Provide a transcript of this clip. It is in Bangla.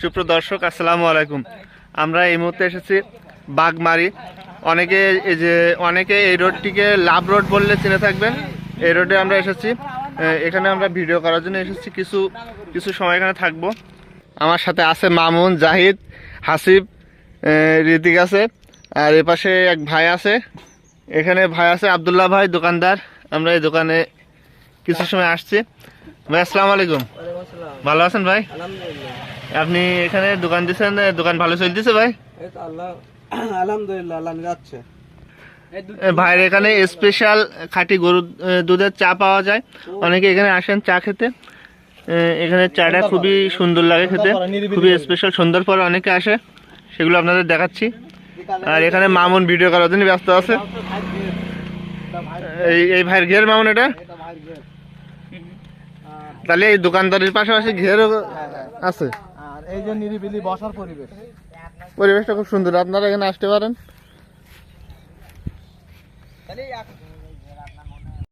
সুপ্রদর্শক আসসালামু আলাইকুম। আমরা এই মুহূর্তে এসেছি বাগমারি। অনেকে এই যে অনেকে এই রোডটিকে লাভ রোড বললে চিনে থাকবেন। এই রোডে আমরা এসেছি। এখানে আমরা ভিডিও করার জন্য এসেছি। কিছু কিছু সময় এখানে থাকব। আমার সাথে আছে মামুন জাহিদ হাসিব ঋতিক আছে। আর এপাশে এক ভাই আছে। এখানে ভাই আছে আবদুল্লাহ ভাই দোকানদার। আমরা এই দোকানে কিছু সময় আসছি। ভাই আসসালামু আলাইকুম। ভালো আছেন ভাই? আলহামদুলিল্লাহ। আপনি এখানে দোকান দিচ্ছেন দোকান ভালো চলতেছে ভাই? এই তো আল্লাহ আলহামদুলিল্লাহ আল্লাহ যাচ্ছে ভাইয়ের এখানে স্পেশাল খাঁটি গরুর দুধের চা পাওয়া যায়। অনেকে এখানে আসেন চা খেতে। এখানে চাটা খুবই সুন্দর লাগে খেতে। খুবই স্পেশাল সন্ধ্যার পরে অনেকে আসে। সেগুলো আপনাদের দেখাচ্ছি। আর এখানে মামুন ভিডিও করার জন্য ব্যস্ত আছে। এই এই ভাইয়ের ঘের মামুন এটা? তাহলে এই দোকানদারের পাশাপাশি ঘেরও আছে? পরিবেশটা খুব সুন্দর। আপনারা এখানে আসতে পারেন।